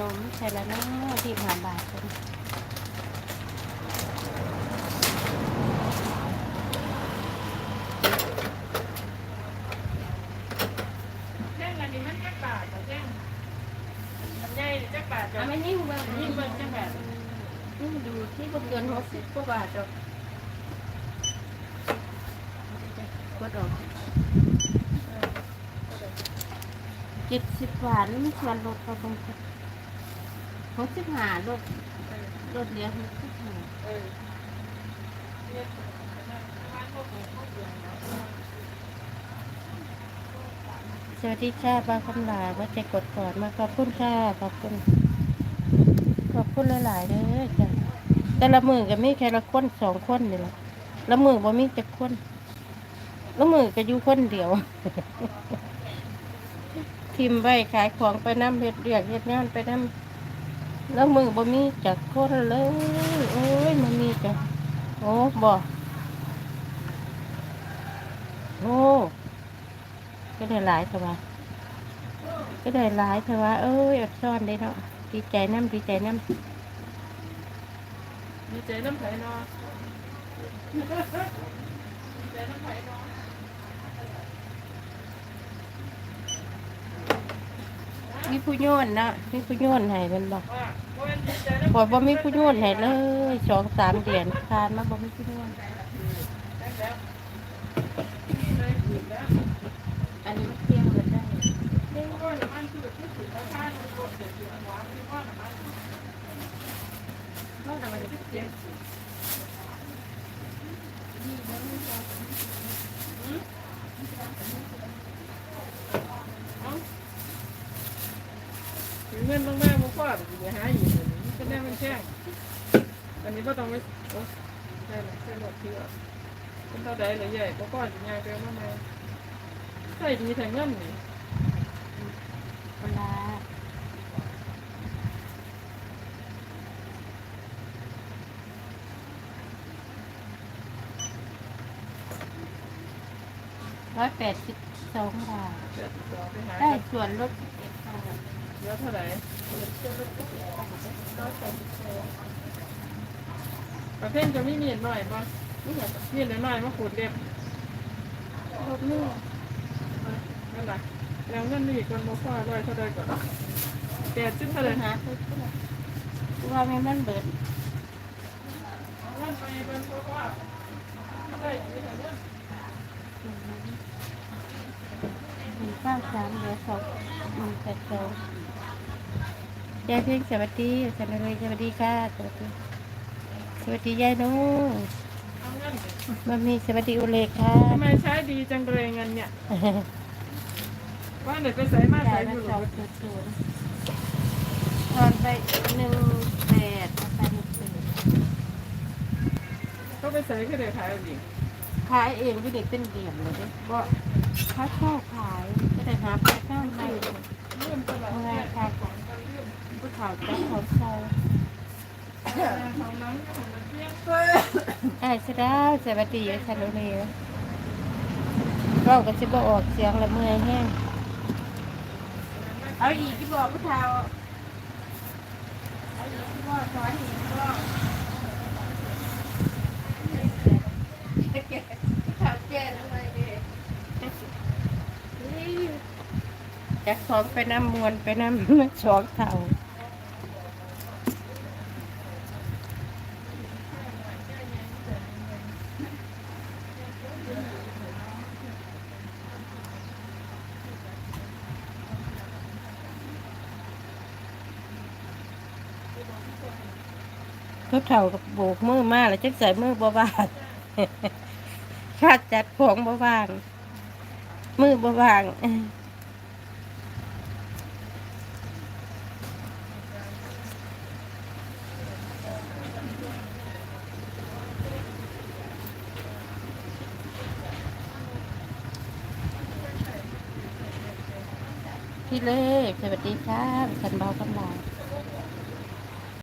นมใช่แล้วนะที่ผ่านบาทเพิ่นแจ้งอันนี้มันจักบาทเหรอแจ้งอันใหญ่นี่จักบาทจ้ะเอาไม่นิ่งเบิ่งยิ่งเบิ่งจักบาทนี่ดูที่บ่เกินหกสิบกว่าบาทดอกกดออก จ็ดสิบบาทนี่ไมันส่วนลดเขาบางคนหกสิบห้าลดลดเหลือหกสิบห้าเออเนี่ยประมาณหกหมื่นหกเดือนเนาะสวัสดีค่ะป้าคำลาว่าจะกดก่อนมาขอบคุณค่ะขอบคุณขอบคุณหลายๆเด้อจ้ะแต่ละมือก็มีแค่ละคนสองคนนี่แหละละมือบ่มีจักคนละมือก็อยู่คนเดียว ทิมไว้ขายของไปน้ำเฮ็ดเรียกเฮ็ดงานไปน้ำแล้วมือบ่มีจักคนเลย โอ้ยมันมีจ้ะโอ้บ่โอ้ก็ได้หลายเถอะวะก็ได้หลายเถอะวะเอ้ยอดซ่อนได้เนาะดีใจน้ำดีใจน้ำมีใจน้ำไผ่เนาะมีใจน้ำไผ่นา มีผู้โยนนะมีผู้โยนให้มันบอกว่าว่ามันดีใจน้ำบอกว่ามีผู้โยนให้เลยสองสามเดือนผ่านมาบอกมีผู้โยนได้แล้วเลยถูกแล้วอันนี้เที่ยงเลยได้เรื่องว่าน้ำมันคือแบบที่สุดแล้วค่ามันโดดเสียเสียหวานที่ว่าน้ำมันนอกจากมันจะเสียเงินต้องแม่มาฟาดอยู่หาอยู่ก็แน่มันแช่งอันนี้ก็ต้องไม่โอ้ใช่ใช่หมดที่อะเป็นเท่าใดเลยใหญ่ก็ก้อนใหญ่เกินมาไหมใช่ดีแต่เงินนี่เวลาร้อยแปดสิบสองบาทเดี๋ยวเราไปหาได้ส่วนลดสิบเอ็ดบาท เยอะเท่าไหร่ส่วนลดสิบเอ็ดบาทร้อยแปดสิบสองประเภทจะไม่มีดหน่อยป่ะนี่เหรอมีดหน่อยมาขูดเล็บลดนี่นั่นแหละแล้วเงินนี่คนมาฟาดร้อยเท่าใดก่อนแปดสิบเท่าไหปัร่ญหาคือว่าไม่มันเบิดเงินไปเป็นเพราะว่าได้ดีแต่เงินหนึ่ง เก้าสามเหลือสองหนึ่งแปดสองยายเพียงสวัสดีสวัสดีสวัสดีค่ะสวัสดีสวัสดียายน้องเอาเงินมันมีสวัสดีอุเลกค่ะทำไมใช้ดีจังเลยเงินเนี่ย ว่าไหนไปใส่มาจ่าใส่ยอมายู่สองศูนย์ศูนย์ตอนไปหนึ่งแปดมาไปหนึ่งแปดก็ไปใส่ก็เดี๋ยวขายเอาอีกขายเองก็เด็กเป็นเดี่ยมเลยเด้บ่เขาชอบขายก็ได้หาไปข้างในเรื่องตลาดเมื่อเนี่ยขายของผู้ขายจะของเซาของน้ำของน้ำเสียนไอ้สดาวสวัสดีฉันรู้เลยเราก็จะบอกออกเสียงละเมื่อยแห้งเอาอีกที่บอกผู้เฒ่าเอาอีกที่บอกสอนอีกที่บอกผู้เฒ่าแก่ทำไมเด้ จากสองไปน้ำมวนไปน้ำสองเท่าเขาเท่ากับโบกมือมาแล้วจักใส่มือบ่บางคาดจัดของบ่บาง มือบ่บาง พี่เล็กสวัสดีครับฉันเบากำลัง